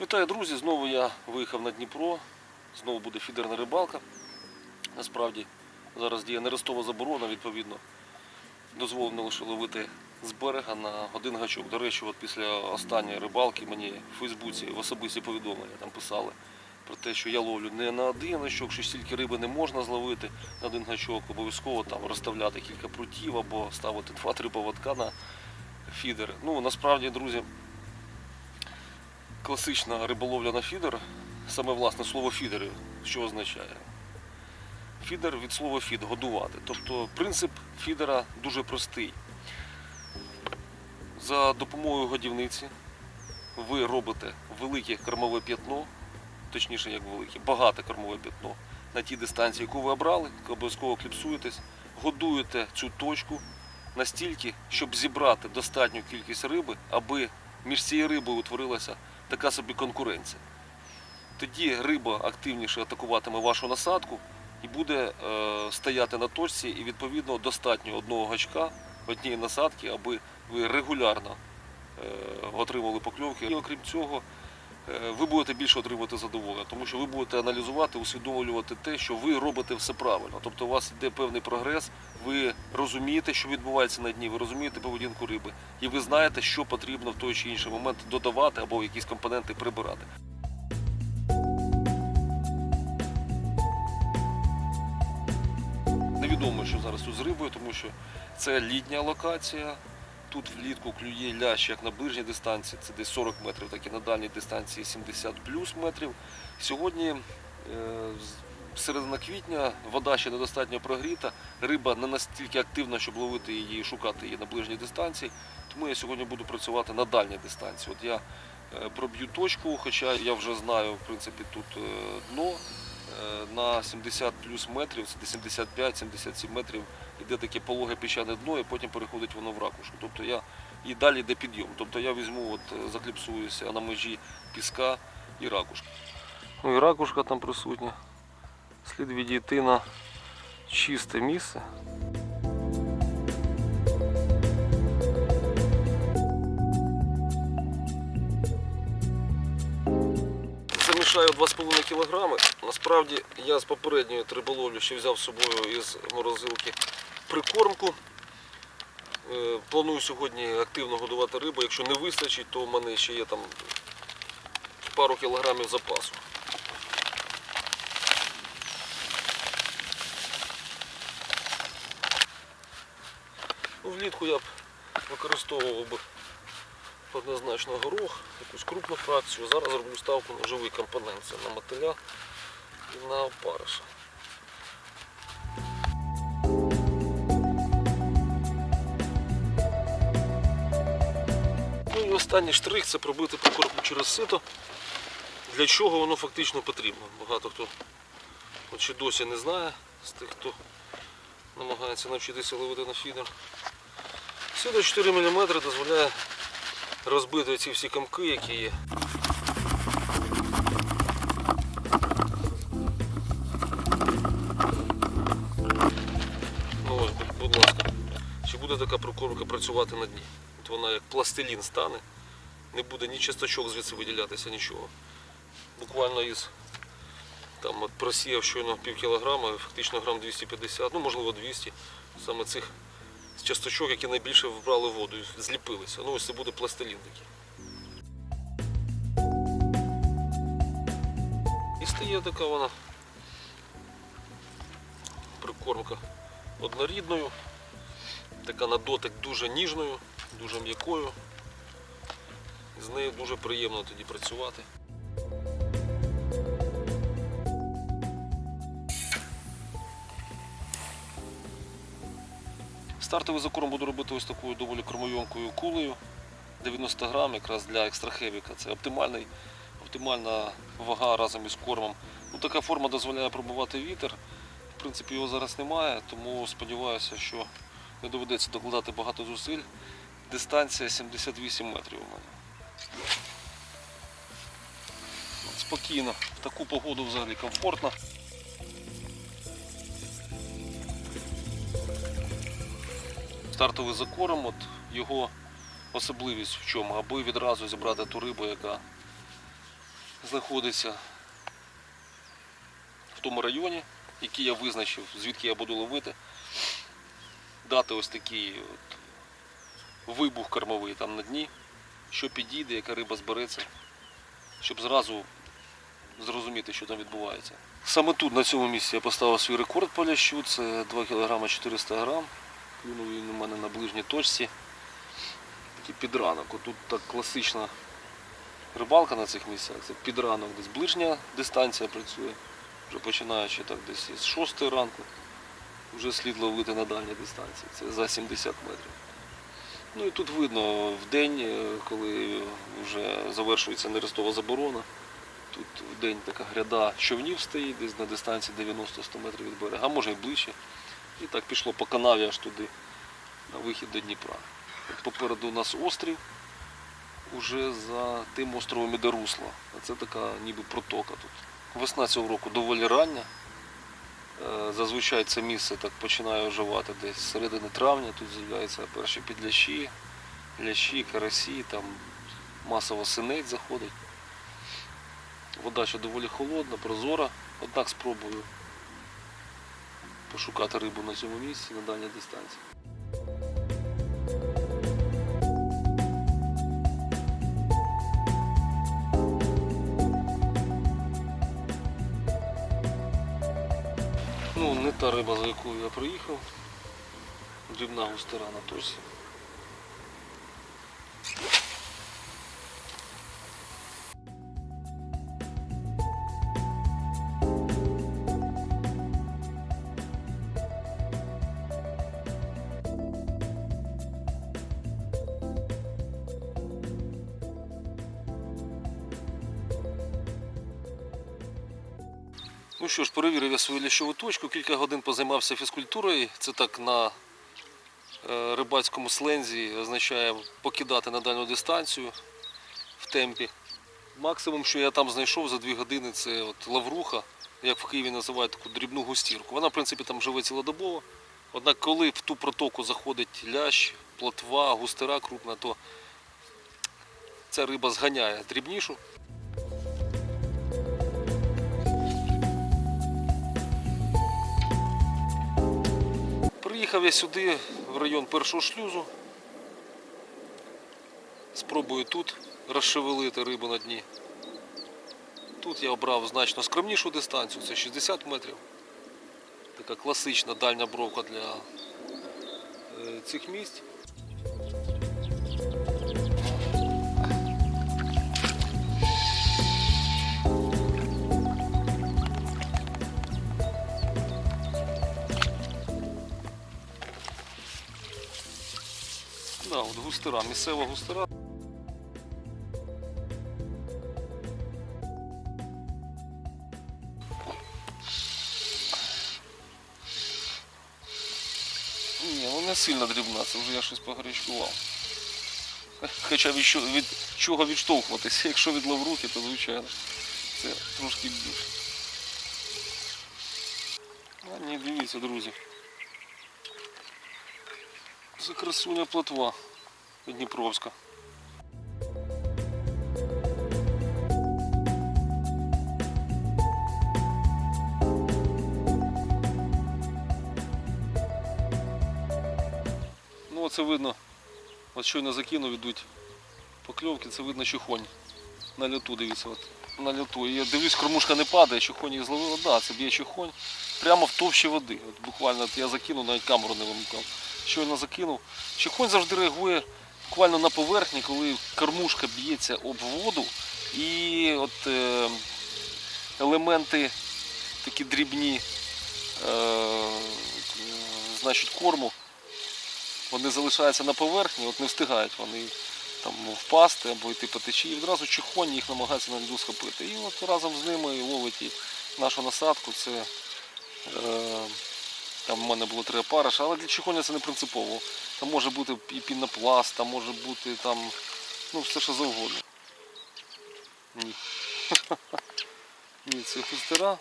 Вітаю, друзі! Знову я виїхав на Дніпро. Знову буде фідерна рибалка. Насправді зараз діє нерестова заборона, відповідно. Дозволено лише ловити з берега на один гачок. До речі, от після останньої рибалки мені в Фейсбуці в особисті повідомлення там писали про те, що я ловлю не на один гачок, що стільки риби не можна зловити на один гачок, обов'язково там розставляти кілька прутів або ставити два-три поводка на фідери. Ну насправді, друзі, класична риболовля на фідер, саме власне слово фідер, що означає? Фідер від слова фід годувати. Тобто принцип фідера дуже простий. За допомогою годівниці ви робите велике кормове п'ятно, точніше як велике, багате кормове п'ятно на тій дистанції, яку ви обрали, обов'язково кліпсуєтесь, годуєте цю точку настільки, щоб зібрати достатню кількість риби, аби між цією рибою утворилася така собі конкуренція. Тоді риба активніше атакуватиме вашу насадку і буде е, стояти на точці, і відповідно достатньо одного гачка, однієї насадки, аби ви регулярно е, отримували покльовки. І окрім цього, е, ви будете більше отримувати задоволення, тому що ви будете аналізувати, усвідомлювати те, що ви робите все правильно. Тобто у вас йде певний прогрес, ви розумієте, що відбувається на дні, ви розумієте поведінку риби, і ви знаєте, що потрібно в той чи інший момент додавати або якісь компоненти прибирати. Невідомо, що зараз тут з рибою, тому що це літня локація. Тут влітку клює лящ як на ближній дистанції, це десь 40 метрів, так і на дальній дистанції 70 плюс метрів. Сьогодні е, середина квітня, вода ще недостатньо прогріта, риба не настільки активна, щоб ловити її і шукати її на ближній дистанції. Тому я сьогодні буду працювати на дальній дистанції. От я е, проб'ю точку, хоча я вже знаю в принципі тут е, дно. Е, На 70 плюс метрів, це 75-77 метрів, іде таке пологе піщане дно, і потім переходить воно в ракушку. Тобто я і далі йде підйом. Тобто я візьму, от закліпсуюся на межі піска і ракушки. Ну і ракушка там присутня. Слід відійти на чисте місце. Замішаю 2,5 кг. Насправді я з попередньої риболовлі ще взяв з собою із морозилки прикормку. Е, Планую сьогодні активно годувати рибу. Якщо не вистачить, то в мене ще є там пару кілограмів запасу. Влітку я б використовував би однозначно горох, якусь крупну фракцію. Зараз роблю ставку на живий компонент, це на мотиля і на опариша. Ну останній штрих це пробити прикормку через сито. Для чого воно фактично потрібно? Багато хто ще досі не знає з тих, хто намагається навчитися ловити на фідер. Сито 4 мм дозволяє розбити ці всі комки, які є. Ну ось, будь ласка. Чи буде така прокормка працювати на дні? От вона як пластилін стане, не буде ні часточок звідси виділятися, нічого. Буквально із там от просіяв щойно пів кілограма, фактично грам 250, ну можливо 200. Саме цих з часточок, які найбільше вбрали воду, зліпилися. Ну ось це буде пластилін такий. І стає така вона прикормка однорідною, така на дотик дуже ніжною, дуже м'якою. З нею дуже приємно тоді працювати. Стартовий закорм буду робити ось такою доволі кормойомкою кулею. 90 грам якраз для екстрахевіка. Це оптимальний, оптимальна вага разом із кормом. Ну, така форма дозволяє пробувати вітер. В принципі, його зараз немає, тому сподіваюся, що не доведеться докладати багато зусиль. Дистанція 78 метрів у мене. Спокійно, в таку погоду взагалі комфортно. Стартовий закорм, от його особливість в чому, аби відразу зібрати ту рибу, яка знаходиться в тому районі, який я визначив, звідки я буду ловити. Дати ось такий от вибух кормовий там на дні, що підійде, яка риба збереться, щоб зразу зрозуміти, що там відбувається. Саме тут, на цьому місці, я поставив свій рекорд по лящу, це 2 кг 400 г. Клюнув він у мене на ближній точці. Такий підранок. Тут так класична рибалка на цих місцях. Це підранок, десь ближня дистанція працює. Вже починаючи так десь із 6 ранку, вже слід ловити на дальній дистанції. Це за 70 метрів. Ну і тут видно в день, е, коли вже завершується нерестова заборона. Тут в день така гряда човнів стоїть, десь на дистанції 90-100 метрів від берега, а може і ближче. І так пішло по канаві аж туди, на вихід до Дніпра. От попереду у нас острів, уже за тим островом іде русло. А це така ніби протока тут. Весна цього року доволі рання. Е, Зазвичай це місце так починає оживати десь з середини травня. Тут з'являються перші підлящі, лящі, карасі, там масово синець заходить. Вода ще доволі холодна, прозора, однак спробую пошукати рибу на цьому місці на дальній дистанції. Ну, не та риба, за якою я приїхав. Дрібна густера на точці. Ну що ж, перевірив я свою лящову точку, кілька годин позаймався фізкультурою. Це так на е, рибацькому слензі означає покидати на дальню дистанцію в темпі. Максимум, що я там знайшов за дві години, це от лавруха, як в Києві називають таку дрібну густірку. Вона, в принципі, там живе цілодобово. Однак, коли в ту протоку заходить лящ, плотва, густера крупна, то ця риба зганяє дрібнішу. Приїхав я сюди, в район першого шлюзу. Спробую тут розшевелити рибу на дні. Тут я обрав значно скромнішу дистанцію, це 60 метрів. Така класична дальня бровка для е, цих місць. Да, от густера, місцева густера. Ні, ну не сильно дрібна, це вже я щось погарячкував. Хоча від, що- від чого відштовхуватися, якщо від лаврухи, то звичайно це трошки більше. А ні, дивіться, друзі. Це красуня плотва Дніпровська. Ну оце видно, от щойно закинув, ідуть покльовки, це видно чухонь. На льоту дивіться, от на льоту. Я дивлюсь, кормушка не падає, чухонь їх зловила. Да, це б'є чухонь прямо в товщі води. От буквально от я закинув, навіть камеру не вимикав. Щойно закинув. Чухонь завжди реагує буквально на поверхні, коли кормушка б'ється об воду і от е, елементи такі дрібні е, значить, корму, вони залишаються на поверхні, от не встигають вони там впасти або йти по течії, і відразу чихонь їх намагається на льду схопити. І от разом з ними ловить і нашу насадку. Це е, там в мене було три опариша, але для чихоня це не принципово. Там може бути і пінопласт, там може бути там, ну все що завгодно. Ні. Ні, це фустера.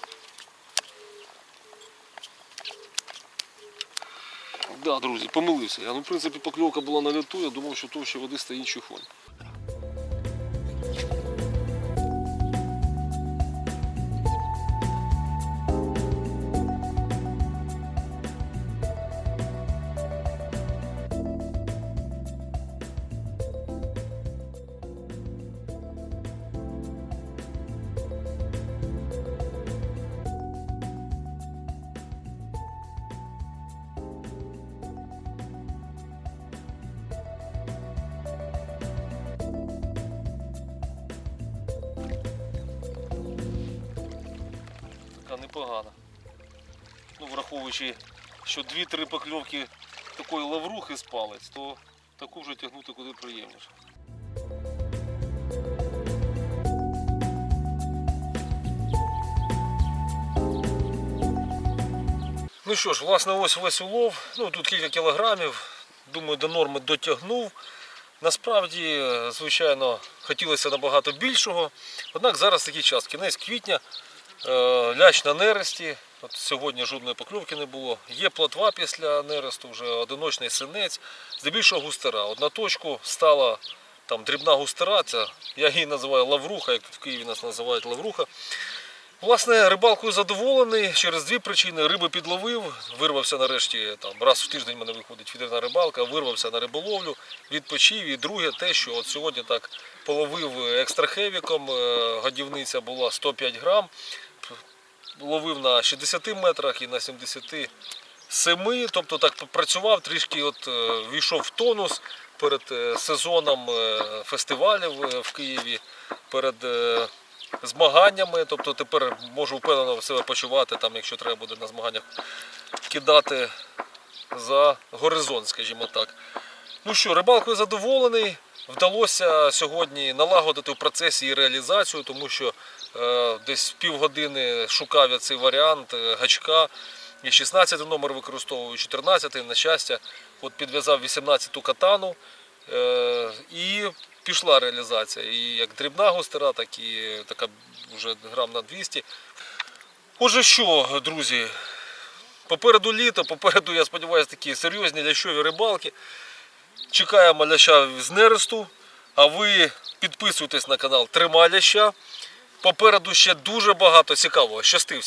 Да, друзі, помилився. Я, ну, в принципі, покльовка була на льоту, я думав, що товще води стоїть чихонь. Непогана. Ну, враховуючи, що 2-3 покльовки такої лаврухи з палець, то таку вже тягнути куди приємніше. Ну що ж, власне, ось весь улов. Ну, тут кілька кілограмів. Думаю, до норми дотягнув. Насправді, звичайно, хотілося набагато більшого. Однак зараз такий час, кінець квітня, ляч на нересті. От сьогодні жодної покльовки не було. Є плотва після нересту, вже одиночний синець, здебільшого густера. От на точку стала там дрібна густера, це, я її називаю лавруха, як в Києві нас називають лавруха. Власне, рибалкою задоволений через дві причини. Риби підловив, вирвався нарешті там раз в тиждень в мене виходить відерна рибалка, вирвався на риболовлю, відпочив. І друге, те, що от сьогодні так половив екстрахевіком, е, годівниця була 105 грам, ловив на 60 метрах і на 77, тобто так попрацював, трішки от е, війшов в тонус перед е, сезоном е, фестивалів в Києві, перед змаганнями. Тобто тепер можу впевнено себе почувати, там, якщо треба буде на змаганнях кидати за горизонт, скажімо так. Ну що, рибалкою задоволений. Вдалося сьогодні налагодити в процесі і реалізацію, тому що десь півгодини шукав я цей варіант е, гачка. І 16 номер використовую, 14 на щастя. От підв'язав 18-ту катану е, і пішла реалізація. І як дрібна густера, так і така вже грам на 200. Отже, що, друзі, попереду літо, попереду, я сподіваюся, такі серйозні лящові рибалки. Чекаємо ляща з нересту, а ви підписуйтесь на канал Тримай ляща. Попереду ще дуже багато цікавого. Щасти!